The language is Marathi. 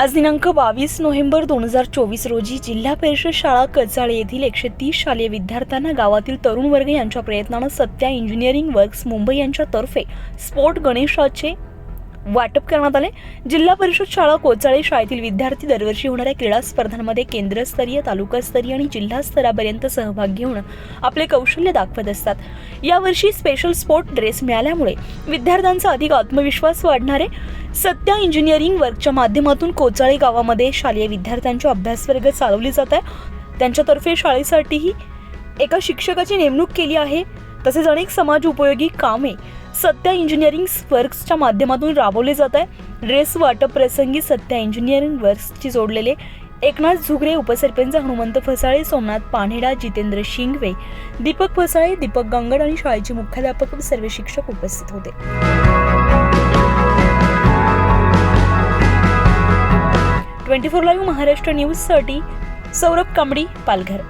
आज दिनांक बावीस नोव्हेंबर दोन हजार चोवीस रोजी जिल्हा परिषद शाळा कचाळे येथील एकशे तीस शालेय विद्यार्थ्यांना गावातील तरुण वर्ग यांच्या प्रयत्नानं सत्या इंजिनिअरिंग वर्क्स मुंबई यांच्यातर्फे स्पोर्ट गणेशाचे वाटप करण्यात आले. जिल्हा परिषद शाळा कोचाळे शाळेतील विद्यार्थी दरवर्षी होणाऱ्या क्रीडा स्पर्धांमध्ये केंद्रस्तरीय तालुकास्तरीय आणि जिल्हा स्तरापर्यंत सहभाग घेऊन आपले कौशल्य दाखवत असतात. यावर्षी स्पेशल स्पोर्ट ड्रेस मिळाल्यामुळे विद्यार्थ्यांचा अधिक आत्मविश्वास वाढणारे. सत्या इंजिनिअरिंग वर्कच्या माध्यमातून कोचाळे गावामध्ये शालेय विद्यार्थ्यांच्या अभ्यासवर्ग चालवली जात आहे. त्यांच्यातर्फे शाळेसाठीही एका शिक्षकाची नेमणूक केली आहे. तसेच अनेक समाज उपयोगी कामे सत्या इंजिनिअरिंग वर्क्सच्या माध्यमातून राबवले जात आहे. ड्रेस वाटप प्रसंगी सत्या इंजिनिअरिंग वर्क्सची जोडलेले एकनाथ झुगरे उपसरपंच हनुमंत फसाळे सोमनाथ पानेडा जितेंद्र शिंगवे दीपक फसाळे दीपक गंगड आणि शाळेचे मुख्याध्यापक सर्व शिक्षक उपस्थित होते. ट्वेंटी फोर लाईव्ह महाराष्ट्र न्यूजसाठी सौरभ कांबडी पालघर.